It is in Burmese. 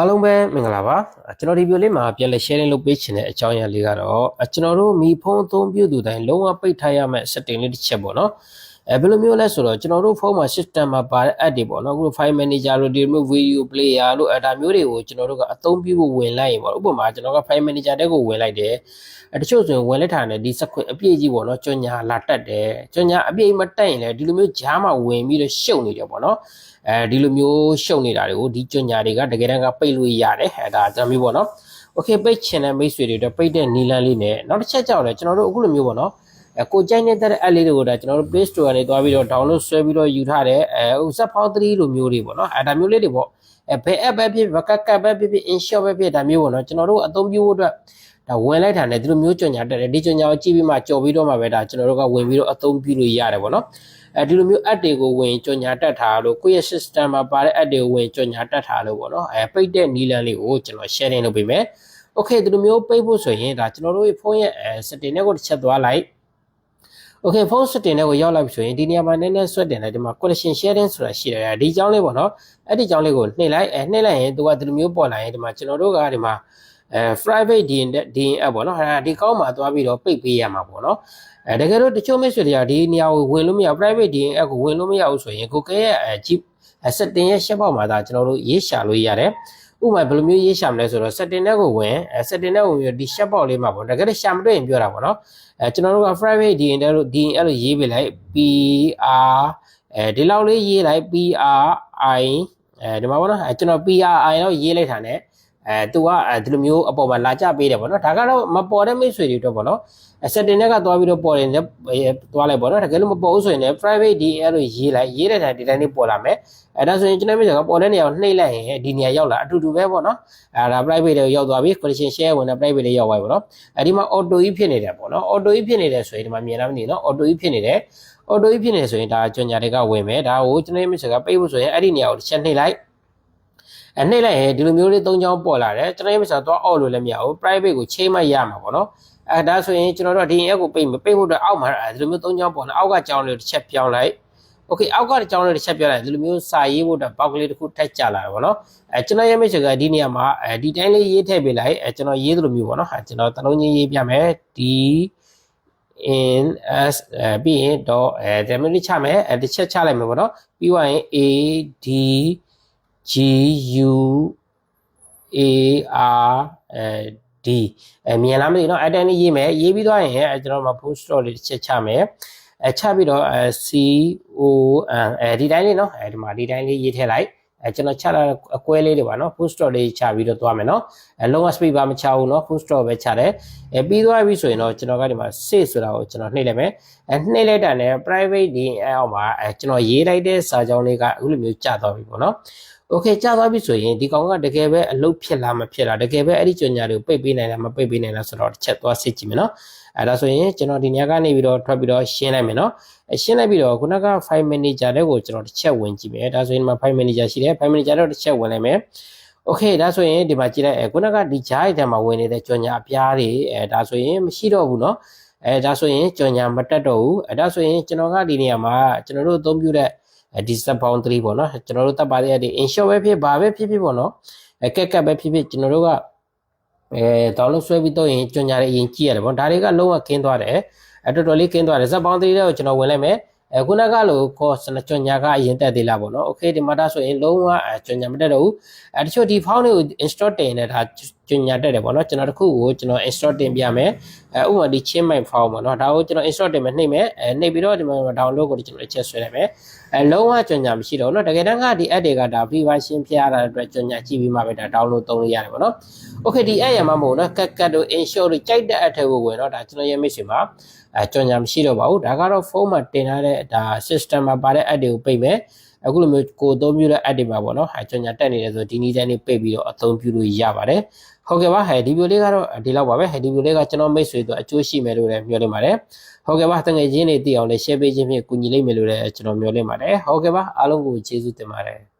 အားလုံးပဲမင်္ဂလာပါကျွန်တော်ဒီဗီဒီယိုလေးမှာပြန်လည် sharing လုပ်ပေးချင်တဲ့အကြောင်းအရာလေးကတော့ကျွန်တော်တို့မိဖုန်းအသုံးပြုသူတိုင်းလုံးဝပိတ်ထားရမယ့် setting လေးတစ်ချက်ပေါ့နော် အဲဘယ်လိုမျိုးလဲဆိုတော့ကျွန်တော်တို့ဖုန်းမှာ system မှာပါတဲ့ app တွေပေါ့နော်အခု file manager လို့ဒီမျိုး video player လို့အဲဒါမျိုးတွေကိုကျွန်တော်တို့ကအသုံးပြုဖို့ဝင်လိုက်ရင်ပေါ့ဥပမာကျွန်တော်က file manager တဲ့ကိုဝင်လိုက်တယ်အဲတချို့ဆိုရင်ဝင်လက်ထားတယ်ဒီ sequence အပြည့်ကြီးပေါ့နော်ကြော်ညာလာတက်တယ်ကြော်ညာအပြည့်မတက်ရင်လည်းဒီလိုမျိုးဂျားမှာဝင်ပြီးတော့ရှုပ်နေတယ်ပေါ့နော်အဲဒီလိုမျိုးရှုပ်နေတာတွေကိုဒီကြော်ညာတွေကတကယ်တမ်းကပိတ်လို့ရတယ်အဲဒါကျွန်တော်မျိုးပေါ့နော် okay ပိတ်ချင်တဲ့မိတ်ဆွေတွေတော့ပိတ်တဲ့နီလန်းလေးနဲ့နောက်တစ်ချက်ကြောင့်လည်းကျွန်တော်တို့အခုလိုမျိုးပေါ့နော် အဲကိုကြိုက်နေတဲ့ app လေးတွေကိုဒါကျွန်တော်တို့ Play Store ကနေတွားပြီးတော့ download ဆွဲပြီးတော့ယူထားတယ်အဲဥစားဖောင်း3လိုမျိုးတွေပေါ့နော်အဲဒါမျိုးလေးတွေပေါ့အဲဘယ် app ပဲဖြစ်ဖြစ်ဘကကပ်ပဲဖြစ်ဖြစ် InShot ပဲဖြစ်ဒါမျိုးပေါ့နော်ကျွန်တော်တို့အသုံးပြုဖို့အတွက်ဒါဝင်လိုက်တာနဲ့ဒီလိုမျိုးကြော်ညာတက်တယ်ဒီကြော်ညာကိုကြည့်ပြီးမှကြော်ပြီးတော့မှပဲဒါကျွန်တော်တို့ကဝင်ပြီးတော့အသုံးပြုလို့ရတယ်ပေါ့နော်အဲဒီလိုမျိုး app တွေကိုဝင်ကြော်ညာတက်ထားလို့ကိုယ့်ရဲ့ system မှာပါတဲ့ app တွေကိုဝင်ကြော်ညာတက်ထားလို့ပေါ့နော်အဲပိတ်တဲ့နီလန်းလေးကိုကျွန်တော် sharing လုပ်ပေးမယ် okay ဒီလိုမျိုးပိတ်ဖို့ဆိုရင်ဒါကျွန်တော်တို့ဖုန်းရဲ့ setting တွေကိုတစ်ချက်သွားလိုက် okay ဖုန်း setting တွေကိုရောက်လာပြီဆိုရင်ဒီနေရာမှာနည်းနည်းဆွတ်တင်လိုက်ဒီမှာ collection sharing ဆိုတာရှိတယ်ဒီကြောင်းလေးပေါ့နော်အဲ့ဒီကြောင်းလေးကိုနှိပ်လိုက်အဲနှိပ်လိုက်ရင်သူကဒီလိုမျိုးပေါ်လာရင်ဒီမှာကျွန်တော်တို့ကဒီမှာအဲ private DN DN app ပေါ့နော်အဲဒီကောင်းမှာသွားပြီးတော့ပိတ်ပေးရမှာပေါ့နော်အဲတကယ်လို့တချို့မိတ်ဆွေတွေကဒီနေရာကိုဝင်လို့မရ private DN app ကိုဝင်လို့မရဘူးဆိုရင်ကိုကဲရဲ့အဲ Jeep setting ရဲ့ရှက်ပေါက်မှာဒါကျွန်တော်တို့ရေးရှာလို့ရတယ် ဥပမာဘယ်လိုမျိုးရေးရှာမလဲဆိုတော့ setting နဲ့ကိုဝင်အဲ setting နဲ့ကိုဝင်ပြီးဒီ shop box လေးမှာပေါ့တကယ်လို့ရှာမတွေ့ရင်ပြောတာပေါ့နော်အဲကျွန်တော်တို့က private DN လို့ DN အဲ့လိုရေးပေးလိုက် PR အဲဒီလောက်လေးရေးလိုက် PRI အဲဒီမှာပေါ့နော်အဲကျွန်တော် PRI တော့ရေးလိုက်တာ ਨੇ အဲသူကအဲဒီလိုမျိုးအပေါ်မှာလာကြပေးတယ်ပေါ့နော်ဒါကတော့မပေါ်တဲ့မိတ်ဆွေတွေတော့ပေါ့နော် setting နဲ့ကသွားပြီးတော့ပေါ်တယ်သွားလိုက်ပေါ့နော်တကယ်လို့မပေါ်ဘူးဆိုရင်လည်း private DL လို့ရေးလိုက်ရေးတဲ့တိုင်းဒီတိုင်းလေးပေါ်လာမယ်အဲဒါဆိုရင်ကျွန်တော်မျိုးကပေါ်တဲ့နေရာကိုနှိပ်လိုက်ရင်ဒီနေရာရောက်လာအတူတူပဲပေါ့နော်အဲဒါ private တွေရောက်သွားပြီ collection share ဝင်တဲ့ private တွေရောက်သွားပြီပေါ့နော်အဲဒီမှာ auto ကြီးဖြစ်နေတယ်ပေါ့နော် auto ကြီးဖြစ်နေတယ်ဆိုရင်ဒီမှာမြင်လာမနေနော် auto ကြီးဖြစ်နေတယ် auto ကြီးဖြစ်နေဆိုရင်ဒါကြော်ညာတွေကဝင်မယ်ဒါကိုကျွန်တော်မျိုးကပိတ်ဖို့ဆိုရင်အဲ့ဒီနေရာကိုတစ်ချက်နှိပ်လိုက် အဲနှိပ်လိုက်ရင်ဒီလိုမျိုးလေး၃ချောင်းပေါ်လာတယ်ကျွန်တော်မျိုးကတော့အော့လို့လည်းမရဘူး private ကိုချိန်မှရမှာပေါ့နော်အဲဒါဆိုရင်ကျွန်တော်တို့ဒီ app ကိုပိတ်မပိတ်ဖို့အတွက်အောက်မှာဒီလိုမျိုး၃ချောင်းပေါ်လာအောက်ကကြောင်းလေးတစ်ချက်ပြောင်းလိုက်โอเคအောက်ကကြောင်းလေးတစ်ချက်ပြောင်းလိုက်ဒီလိုမျိုးစာရေးဖို့အတွက်ဘောက်ကလေးတစ်ခုထက်ကြလာတယ်ပေါ့နော်အဲကျွန်တော်ရဲ့မိတ်ဆွေကဒီနေရာမှာအဲဒီတိုင်းလေးရေးထည့်ပေးလိုက်အဲကျွန်တော်ရေးသလိုမျိုးပေါ့နော်အဲကျွန်တော်တလုံးချင်းရေးပြမယ်ဒီ in s အဲပြီးရင် dot အဲဒါမျိုးလေးချမယ်အဲတစ်ချက်ချလိုက်မယ်ပေါ့နော်ပြီးသွားရင် a d g u a r အဲ d အဲမြင်လားမသိနော်အဲ့တိုင်းလေးရေးမယ်ရေးပြီးသွားရင်အဲကျွန်တော်မှာ post store လေးတစ်ချက်ချမယ်အဲချပြီးတော့အဲ c o n အဲဒီတိုင်းလေးနော်အဲဒီမှာဒီတိုင်းလေးရေးထည့်လိုက်အဲကျွန်တော်ချလာအကွဲလေးတွေပါနော် full stop လေးချပြီးတော့သွားမယ်နော်အဲလုံးဝ speed ပါမချဘူးနော် full stop ပဲချတယ်အဲပြီးသွားပြီဆိုရင်တော့ကျွန်တော်ကဒီမှာ save ဆိုတာကိုကျွန်တော်နှိပ်လိုက်မယ်အဲနှိပ်လိုက်တာနဲ့ private ဒီအောက်မှာအဲကျွန်တော်ရေးလိုက်တဲ့စာကြောင်းလေးကအခုလိုမျိုးကျသွားပြီပေါ့နော် โอเคကြာသွားပြီဆိုရင်ဒီကောင်ကတကယ်ပဲအလုပ်ဖြစ်လားမဖြစ်လားတကယ်ပဲအဲ့ဒီကြော်ညာတွေကိုပိတ်ပေးနိုင်လားမပိတ်ပေးနိုင်လားဆိုတော့တစ်ချက်သွားစစ်ကြည့်မယ်နော်အဲဒါဆိုရင်ကျွန်တော်ဒီညကနေပြီးတော့ထွက်ပြီးတော့ရှင်းလိုက်မယ်နော်အရှင်းလိုက်ပြီးတော့ခုနက file manager တွေကိုကျွန်တော်တစ်ချက်ဝင်ကြည့်မယ်ဒါဆိုရင်ဒီမှာ file manager ရှိတယ် file manager တော့တစ်ချက်ဝင်လိုက်မယ်โอเคဒါဆိုရင်ဒီမှာကြည့်လိုက်အဲခုနကဒီဂျားအိုင်မှာဝင်နေတဲ့ကြော်ညာအပြားတွေအဲဒါဆိုရင်မရှိတော့ဘူးเนาะအဲဒါဆိုရင်ကြော်ညာမတက်တော့ဘူးအဲဒါဆိုရင်ကျွန်တော်ကဒီနေရာမှာကျွန်တော်တို့အသုံးပြုတဲ့ ဒီ step boundary ပေါ့နော်ကျွန်တော်တို့တပ်ပါတဲ့ဒီ insure ပဲဖြစ်ဘာပဲဖြစ်ဖြစ်ပေါ့နော်အဲကက်ကက်ပဲဖြစ်ဖြစ်ကျွန်တော်တို့ကအဲတောင်းလို့ဆွဲပြီးတော့ရင်ကြွညာတွေအရင်ကြည့်ရတယ်ပေါ့ဒါတွေကလုံးဝခင်းသွားတယ်အဲတော်တော်လေးခင်းသွားတယ် step boundary တွေကိုကျွန်တော်ဝင်လိုက်မယ်အဲခုနကလို cost ကြွညာကအရင်တက်သေးလားပေါ့နော် okay ဒီမှာဒါဆိုရင်လုံးဝကြွညာမတက်တော့ဘူးအဲတချို့ဒီ file တွေကို install တင်နေတာ ညညာတက်တယ်ပေါ့နော်ကျွန်တော်တခုကိုကျွန်တော် install တင်ပြမယ်အဲဥပမာဒီ chinmai file ပေါ့နော်ဒါကိုကျွန်တော် install တင်မယ်နှိမ့်မယ်အဲနှိမ့်ပြီးတော့ဒီမှာ download ကိုကျွန်တော်အချက်ဆွဲလိုက်မယ်အဲလုံးဝညညာမရှိတော့နော်တကယ်တမ်းကဒီ app တွေကဒါ version ဖျားရတဲ့အတွက်ညညာကြည့်ပြီးမှပဲဒါ download သုံးလို့ရတယ်ပေါ့နော် okay ဒီ app ရမှာမဟုတ်နော်ကတ်ကတ်တို့ insure တို့ကြိုက်တဲ့ app တွေကိုဝင်တော့ဒါကျွန်တော်ရဲ့မိတ်ဆွေမှာအဲညညာမရှိတော့ပါဘူးဒါကတော့ဖုန်းမှာတင်ထားတဲ့ဒါ system မှာပါတဲ့ app တွေကိုပိတ်မယ်အခုလိုမျိုးကိုအသုံးပြုတဲ့ app တွေမှာပေါ့နော်အဲကြွညာတက်နေတယ်ဆိုဒီနည်းတိုင်းလေးပိတ်ပြီးတော့အသုံးပြုလို့ရပါတယ်ဟုတ်ကဲ့ပါဟဲ့ဒီဗီဒီယိုလေးကတော့ဒီလောက်ပါပဲဟဲ့ဒီဗီဒီယိုလေးကကျွန်တော်မိတ်ဆွေတို့အကျိုးရှိမယ်လို့လည်းမျှော်လင့်ပါတယ်ဟုတ်ကဲ့ပါတငယ်ချင်းတွေသိအောင်လည်း share ပေးခြင်းဖြင့်ကူညီလိမ့်မယ်လို့လည်းကျွန်တော်မျှော်လင့်ပါတယ်ဟုတ်ကဲ့ပါအားလုံးကိုကျေးဇူးတင်ပါတယ်